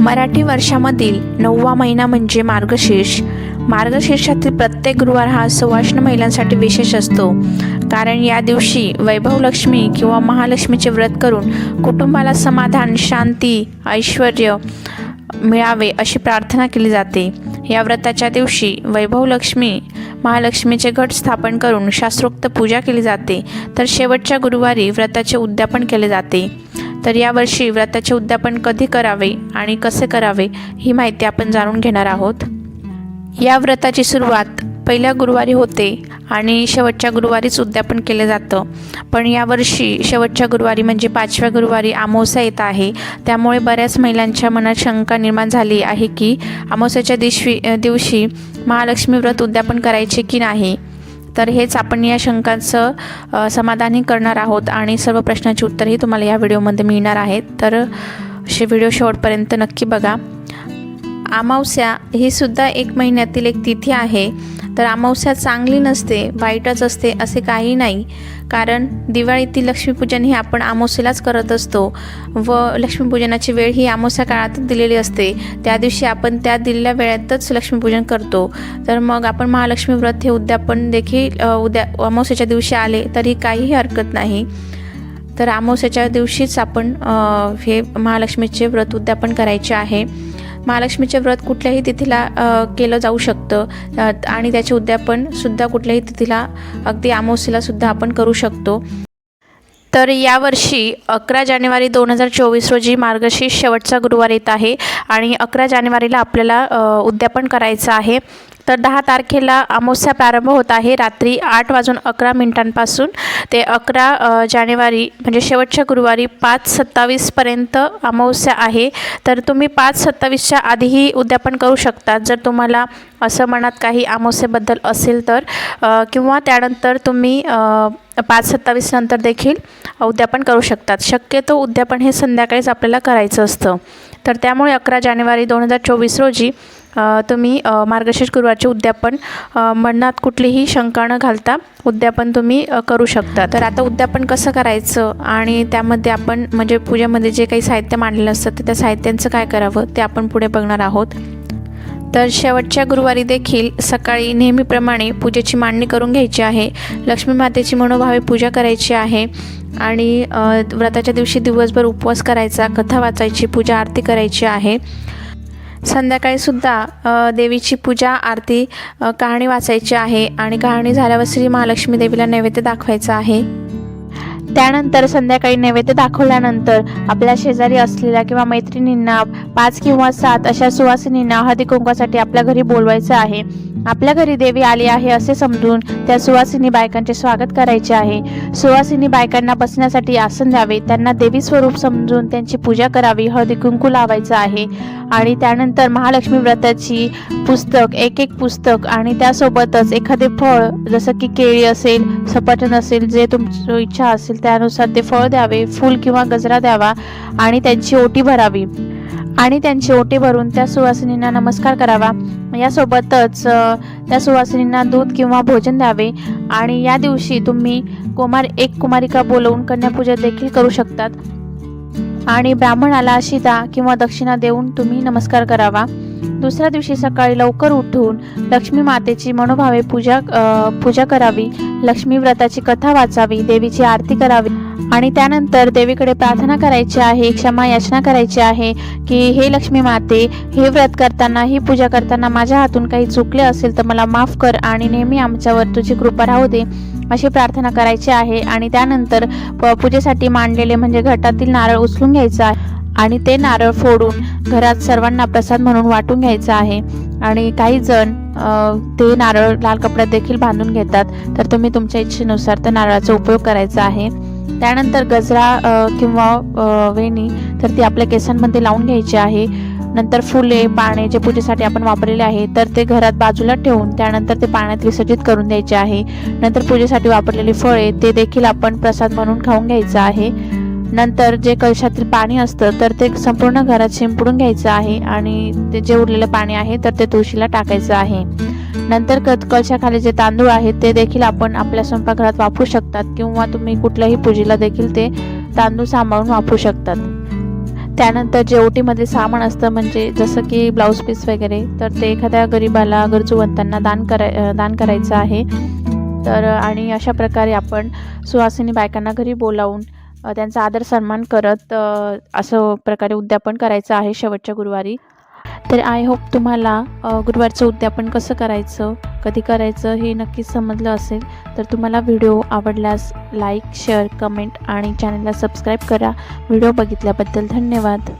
मराठी वर्षामधील नववा महिना म्हणजे मार्गशीर्ष. मार्गशीर्षातील प्रत्येक गुरुवार हा सुवाष्ण महिलांसाठी विशेष असतो. कारण या दिवशी वैभवलक्ष्मी किंवा महालक्ष्मीचे व्रत करून कुटुंबाला समाधान शांती ऐश्वर मिळावे अशी प्रार्थना केली जाते. या व्रताच्या दिवशी वैभवलक्ष्मी महालक्ष्मीचे घट स्थापन करून शास्त्रोक्त पूजा केली जाते. तर शेवटच्या गुरुवारी व्रताचे उद्यापन केले जाते. तर यावर्षी व्रताचे उद्यापन कधी करावे आणि कसे करावे ही माहिती आपण जाणून घेणार आहोत. या व्रताची सुरुवात पहिल्या गुरुवारी होते आणि शेवटच्या गुरुवारीच उद्यापन केलं जातं. पण यावर्षी शेवटच्या गुरुवारी म्हणजे पाचव्या गुरुवारी अमावस्या येत आहे. त्यामुळे बऱ्याच महिलांच्या मनात शंका निर्माण झाली आहे की अमावस्याच्या दिवशी दिवशी महालक्ष्मी व्रत उद्यापन करायचे की नाही? तर हेच आपण या शंकांचं समाधानही करणार आहोत आणि सर्व प्रश्नाची उत्तरही तुम्हाला या व्हिडिओमध्ये मिळणार आहेत. तर असे व्हिडिओ शेवटपर्यंत नक्की बघा. अमावस्या ही सुद्धा एक महिन्यातील एक तिथी आहे. तर अमावस्या चांगली नसते वाईटच असते असे काही नाही. कारण दिवाळीतील लक्ष्मीपूजन हे आपण अमावस्येलाच करत असतो व लक्ष्मीपूजनाची वेळ ही अमावस्या काळातच दिलेली असते. त्या दिवशी आपण त्या दिलेल्या वेळातच लक्ष्मीपूजन करतो. तर मग आपण महालक्ष्मी व्रत हे उद्यापन देखील उद्या अमावस्याच्या दिवशी आले तरी काहीही हरकत नाही. तर अमावस्याच्या दिवशीच आपण हे महालक्ष्मीचे व्रत उद्यापन करायचे आहे. महालक्ष्मीचे व्रत कुठल्याही तिथीला केलं जाऊ शकतं. आणि त्याचे उद्यापन सुद्धा कुठल्याही तिथीला अगदी अमावस्येला सुद्धा आपण करू शकतो. तर यावर्षी अकरा जानेवारी दोन हजार चोवीस रोजी मार्गशीर्ष शेवटचा गुरुवार येत आहे आणि अकरा जानेवारीला आपल्याला उद्यापन करायचं आहे. तर दहा तारखेला अमावस्या प्रारंभ होत आहे. रात्री आठ वाजून अकरा मिनिटांपासून ते अकरा जानेवारी म्हणजे शेवटच्या गुरुवारी पाच सत्तावीसपर्यंत अमावस्या आहे. तर तुम्ही पाच सत्तावीसच्या आधीही उद्यापन करू शकता. जर तुम्हाला असं मनात काही अमावस्येबद्दल असेल तर किंवा त्यानंतर तुम्ही पाच सत्तावीस नंतर देखील उद्यापन करू शकतात. शक्यतो उद्यापन हे संध्याकाळीच आपल्याला करायचं असतं. तर त्यामुळे अकरा जानेवारी दोन हजार चोवीस रोजी तुम्ही मार्गशीर्ष गुरुवारचे उद्यापन अ, मनात कुठलीही शंका न घालता उद्यापन तुम्ही करू शकता. तर आता उद्यापन कसं करायचं आणि त्यामध्ये आपण म्हणजे पूजेमध्ये जे काही साहित्य मांडलेलं असतं तर त्या साहित्यांचं काय करावं ते आपण पुढे बघणार आहोत. तर शेवटच्या गुरुवारी देखील सकाळी नेहमीप्रमाणे पूजेची मांडणी करून घ्यायची आहे. लक्ष्मी मातेची मनोभावे पूजा करायची आहे आणि व्रताच्या दिवशी दिवसभर उपवास करायचा कथा वाचायची पूजा आरती करायची आहे. संध्याकाळीसुद्धा देवीची पूजा आरती कहाणी वाचायची आहे आणि कहाणी झाल्यावर श्री महालक्ष्मी देवीला नैवेद्य दाखवायचा आहे. त्यानंतर संध्याकाळी नैवेद्य दाखवल्यानंतर आपल्या शेजारी असलेल्या किंवा मैत्रिणींना पाच किंवा सात अशा सुवासिनींना हळदी कुंकवासाठी आपल्या घरी बोलवायचं आहे. आपल्या घरी देवी आली आहे असे समजून त्या सुवासिनी बायकांचे स्वागत करायचे आहे. सुवासिनी बायकांना बसण्यासाठी आसन द्यावे. त्यांना देवी स्वरूप समजून त्यांची पूजा करावी हळदी कुंकू लावायचं आहे. आणि त्यानंतर महालक्ष्मी व्रताची पुस्तक एक एक पुस्तक आणि त्यासोबतच एखादे फळ जसं की केळी असेल सफरचंद असेल जे तुमची इच्छा असेल त्यानुसार ते फळ द्यावे फूल किंवा गजरा द्यावा आणि त्यांची ओटी भरावी. आणि त्यांची ओटी भरून त्या सुवासिनींना नमस्कार करावा. यासोबतच त्या सुवासिनींना दूध किंवा भोजन द्यावे आणि या दिवशी तुम्ही कुमार एक कुमारिका बोलवून कन्यापूजा देखील करू शकतात. आणि ब्राह्मणाला शिदा किंवा दक्षिणा देऊन तुम्ही नमस्कार करावा. दुसऱ्या दिवशी सकाळी लवकर उठून लक्ष्मी मातेची मनोभावे पूजा पूजा करावी. लक्ष्मी व्रताची कथा वाचावी देवीची आरती करावी. आणि त्यानंतर देवीकडे प्रार्थना करायची आहे क्षमा याचना करायची आहे की हे लक्ष्मी माते हे व्रत करताना ही पूजा करताना माझ्या हातून काही चुकले असेल तर मला माफ कर आणि नेहमी आमच्यावर तुझी कृपा राहू दे अशी प्रार्थना करायची आहे. आणि त्यानंतर प- पूजेसाठी मांडलेले म्हणजे घटातील नारळ उचलून घ्यायचा आहे. आणि ते नारळ फोडून घरात सर्वांना प्रसाद म्हणून वाटून घ्यायचं आहे. आणि काही जण ते नारळ लाल कपड्यात देखील बांधून घेतात. तर तुम्ही तुमच्या इच्छेनुसार त्या नारळाचा उपयोग करायचा आहे. त्यानंतर गजरा किंवा वेणी तर ती आपल्या केसांमध्ये लावून घ्यायची आहे. नंतर फुले पाने जे पूजेसाठी आपण वापरलेले आहे तर ते घरात बाजूला ठेवून त्यानंतर ते पाण्यात विसर्जित करून द्यायचे आहे. नंतर पूजेसाठी वापरलेली फळे ते देखील आपण प्रसाद म्हणून खाऊन घ्यायचं आहे. नंतर जे कलशातील पाणी असतं तर ते संपूर्ण घरात शिंपडून घ्यायचं आहे आणि ते जे उरलेलं पाणी आहे तर ते तुळशीला टाकायचं आहे. नंतर क कलशाखाली जे तांदूळ आहेत ते देखील आपण आपल्या स्वयंपाकघरात वापरू शकतात किंवा तुम्ही कुठल्याही पूजेला देखील ते तांदूळ सांभाळून वापरू शकतात. त्यानंतर जे ओटीमध्ये सामान असतं म्हणजे जसं की ब्लाऊज पीस वगैरे तर ते एखाद्या गरिबाला गरजूवंतांना दान कराय दान करायचं आहे. तर आणि अशा प्रकारे आपण सुहासिनी बायकांना घरी बोलावून त्यांचा आदर सन्मान करत असं प्रकारे उद्यापन करायचं आहे शेवटच्या गुरुवारी. तर आय होप तुम्हाला गुरुवारचं उद्यापन कसं करायचं कधी करायचं हे नक्कीच समजलं असेल. तर तुम्हाला व्हिडिओ आवडल्यास लाईक शेअर कमेंट आणि चॅनलला सबस्क्राईब करा. व्हिडिओ बघितल्याबद्दल धन्यवाद.